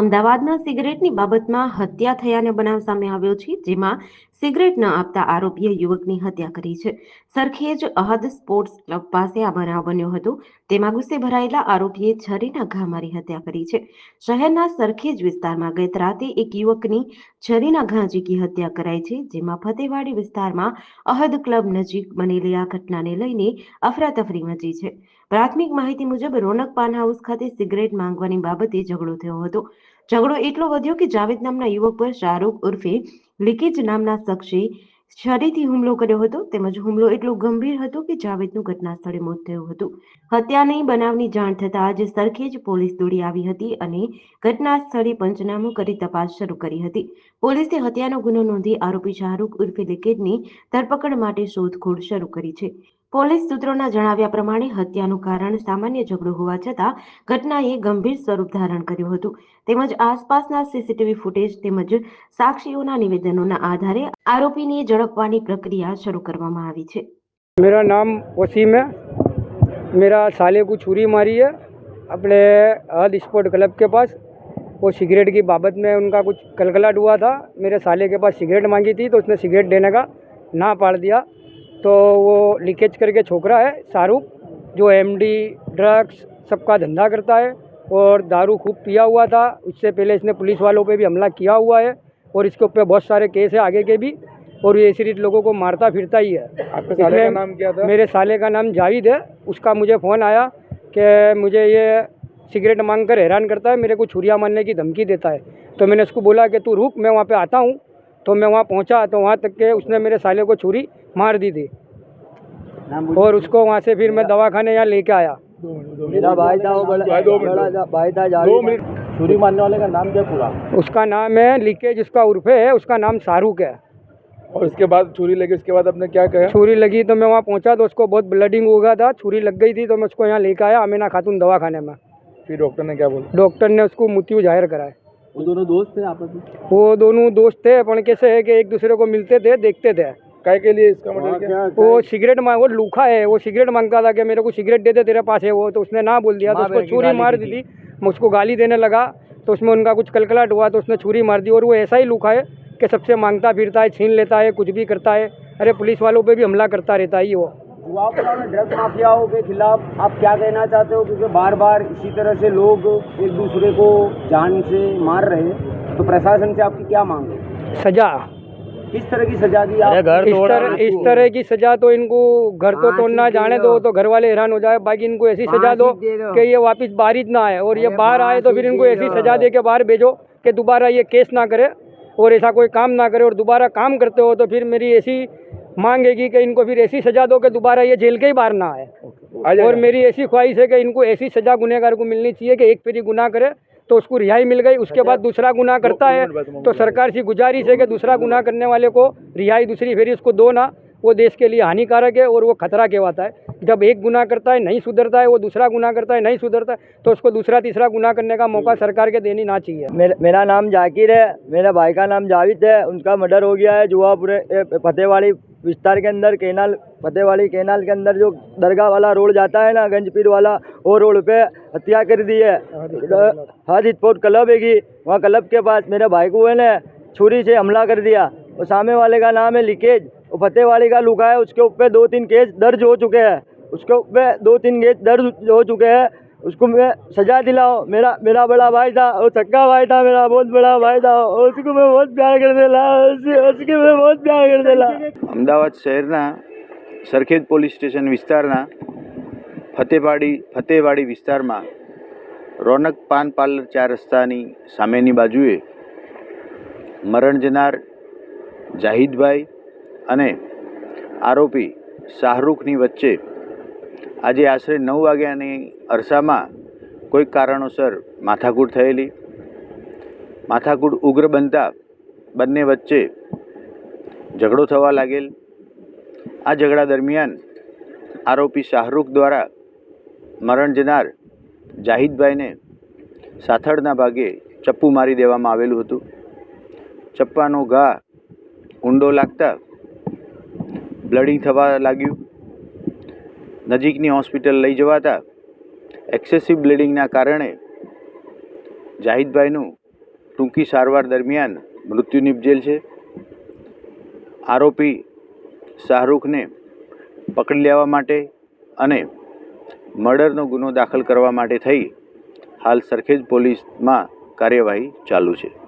અમદાવાદના સિગરેટની બાબતમાં હત્યા થયાનો બનાવ સામે આવ્યો છે જેમાં સિગરેટ ન આપતા આરોપીએ યુવકની હત્યા કરી છે સરખેજ અહદ સ્પોર્ટ્સ ક્લબ પાસે આ બનાવ બન્યો હતો તેમાં ગુસ્સે ભરાયેલા આરોપીએ છરીના ઘા મારી હત્યા કરી છે શહેરના સરખેજ વિસ્તારમાં ગત રાતે એક યુવકની છરીના ઘા ઝીકી હત્યા કરાઈ છે જેમાં ફતેવાડી વિસ્તારમાં અહદ ક્લબ નજીક બનેલી આ ઘટનાને લઈને અફરાતફરી મચી છે પ્રાથમિક માહિતી મુજબ રોનક પાન હાઉસ ખાતે સિગરેટ માંગવાની બાબતે ઝઘડો થયો હતો ઝઘડો એટલો વધ્યો કે જાવેદ નામના યુવક પર શાહરૂખ ઉર્ફે લીકેજ નામના શખ્સે છરીથી હુમલો કર્યો હતો તેમજ હુમલો એટલો ગંભીર હતો કે જાવેદનું ઘટના સ્થળે મોત થયું હતું હત્યાની બનાવની જાણ થતાં આજે સરખેજ પોલીસ દોડી આવી હતી અને ઘટના સ્થળે પંચનામું કરી તપાસ શરૂ કરી હતી પોલીસે હત્યાનો ગુનો નોંધી આરોપી શાહરૂખ ઉર્ફે લિકેજની ધરપકડ માટે શોધખોળ શરૂ કરી છે पुलिस सूत्रों ने जनावया પ્રમાણે હત્યાનું કારણ સામાન્ય ઝઘડો હોવા છતાં ઘટનાએ ગંભીર સ્વરૂપ ધારણ કર્યું હતું તેમજ આસપાસના સીસીટીવી ફૂટેજ તેમજ સાક્ષીઓના નિવેદનોના આધારે આરોપીની ઝડપવાની પ્રક્રિયા શરૂ કરવામાં આવી છે મેરા નામ ઓશીમે મેરા સાલે કુ છુરી મારી હે અપને હલ સ્પોટ ક્લબ કે પાસ ઓ સિગરેટ કે બાબત મે ઉનકા કુછ કલકલાડ હુઆ થા મેરે સાલે કે પાસ સિગરેટ માંગી થી તો ઉસને સિગરેટ દેને કા ના પાળ દિયા तो वो लीकेज करके छोकरा है शाहरुख जो एमडी ड्रग्स सबका धंधा करता है और दारू खूब पिया हुआ था उससे पहले इसने पुलिस वालों पे भी हमला किया हुआ है और इसके ऊपर बहुत सारे केस है आगे के भी और ये इसी लोगों को मारता फिरता ही है आपके साले का नाम क्या था मेरे साले का नाम जावेद है उसका मुझे फ़ोन आया कि मुझे ये सिगरेट मांग कर हैरान करता है मेरे को छुरिया मारने की धमकी देता है तो मैंने उसको बोला कि तू रुक मैं वहाँ पर आता हूँ तो मैं वहाँ पहुँचा तो वहाँ तक के उसने मेरे साले को छुरी मार दी थी और उसको वहाँ से फिर मैं दवा खाने यहाँ लेके आया मेरा भाई था वो बड़ा भाई था जा छुरी मारने वाले का नाम क्या पूरा उसका नाम है लीकेज उसका उर्फे है उसका नाम शाहरुख है और उसके बाद छुरी लगी उसके बाद आपने क्या कहा छुरी लगी तो मैं वहाँ पहुँचा तो उसको बहुत ब्लडिंग हो गया था छुरी लग गई थी तो मैं उसको यहाँ लेकर आया अमीना खातून दवा खाने में फिर डॉक्टर ने क्या बोला डॉक्टर ने उसको मृत्यु जाहिर कराया वो दोनों दोस्त थे आपस में वो दोनों दोस्त थे अपन कैसे है कि एक दूसरे को मिलते थे देखते थे काय के लिए इसका मतलब क्या वो सिगरेट मांग वो लूखा है वो सिगरेट मांगता था कि मेरे को सिगरेट दे दे तेरे पास है वो तो उसने ना बोल दिया तो उसको छुरी मार दी थी मुझको गाली देने लगा तो उसमें उनका कुछ कलकलाट हुआ तो उसने छुरी मार दी और वो ऐसा ही लूखा है कि सबसे मांगता फिरता है छीन लेता है कुछ भी करता है अरे पुलिस वालों पर भी हमला करता रहता है ये वो जुआपुरा में ड्रग माफियाओं के खिलाफ आप क्या कहना चाहते हो क्योंकि बार बार इसी तरह से लोग एक दूसरे को जान से मार रहे हैं तो प्रशासन से आपकी क्या मांग है सजा किस तरह की सजा दी आप घर इस तरह इस तरह की सजा तो इनको घर तो हाँ, तोड़ना जाने दो तो घर वाले हैरान हो जाए बाकी इनको ऐसी सजा हाँ, दो कि ये वापस बारिश ना आए और ये बाहर आए तो, तो फिर इनको ऐसी सजा दे के बाहर भेजो कि दोबारा ये केस ना करे और ऐसा कोई काम ना करे और दोबारा काम करते हो तो फिर मेरी ऐसी मांगेगी कि इनको फिर ऐसी सजा दो कि दोबारा ये जेल के ही बाहर ना आए और मेरी ऐसी ख्वाहिश है कि इनको ऐसी सजा गुनहगार को मिलनी चाहिए कि एक फिर गुना करे तो उसको रिहाई मिल गई उसके अच्छा, बाद दूसरा गुना करता है तो सरकार से गुजारिश है कि दूसरा गुना करने वाले को रिहाई दूसरी फेरी उसको दो ना वो देश के लिए हानिकारक है और वो खतरा कहवाता है जब एक गुना करता है नहीं सुधरता है वो दूसरा गुना करता है नहीं सुधरता है तो उसको दूसरा तीसरा गुना करने का मौका सरकार के देनी ना चाहिए मेरा नाम जाकिर है मेरे भाई का नाम जाविद है उनका मर्डर हो गया है जुआपुर फतेहवाड़ी विस्तार के अंदर केनाल फतेहवाड़ी केनाल के अंदर जो दरगाह वाला रोड जाता है ना गंज पीर वाला वो रोड पे हत्या कर दी है हादित पोर्ट क्लब है की वहाँ क्लब के पास मेरे भाई को है ना छुरी से हमला कर दिया और सामने वाले का नाम है लीकेज और फतेहवाड़ी का लुका है उसके ऊपर दो तीन केस दर्ज हो चुके हैं उसके ऊपर दो तीन केस दर्ज हो चुके हैं उसको मैं सजा दिलाओ मेरा मेरा बड़ा भाई था और सक्का भाई था मेरा बहुत बड़ा भाई था उसको मैं बहुत प्यार कर देला उसके मैं बहुत પ્યાર કરી દેલા અમદાવાદ શહેરના સરખેજ પોલીસ સ્ટેશન વિસ્તારના ફતેવાડી ફતેવાડી વિસ્તારમાં રોનક પાન પાર્લર ચાર રસ્તાની સામેની બાજુએ મરણ જનાર જાહિદભાઈ અને આરોપી શાહરૂખની વચ્ચે આજે આશરે નવ વાગ્યાની અરસામાં કોઈક કારણોસર માથાકૂટ થયેલી માથાકૂટ ઉગ્ર બનતા બંને વચ્ચે ઝઘડો થવા લાગેલ આ ઝઘડા દરમિયાન આરોપી શાહરૂખ દ્વારા મરણ જનાર જાહિદભાઈને સાથળના ભાગે ચપ્પુ મારી દેવામાં આવેલું હતું ચપ્પાનો ઘા ઊંડો લાગતા બ્લડિંગ થવા લાગ્યું નજીકની હોસ્પિટલ લઈ જવાતા એક્સેસિવ બ્લીડિંગના કારણે જાહિદભાઈનું ટૂંકી સારવાર દરમિયાન મૃત્યુ નિપજેલ છે આરોપી શાહરૂખને પકડી લેવા માટે અને મર્ડરનો ગુનો દાખલ કરવા માટે થઈ હાલ સરખેજ પોલીસમાં કાર્યવાહી ચાલુ છે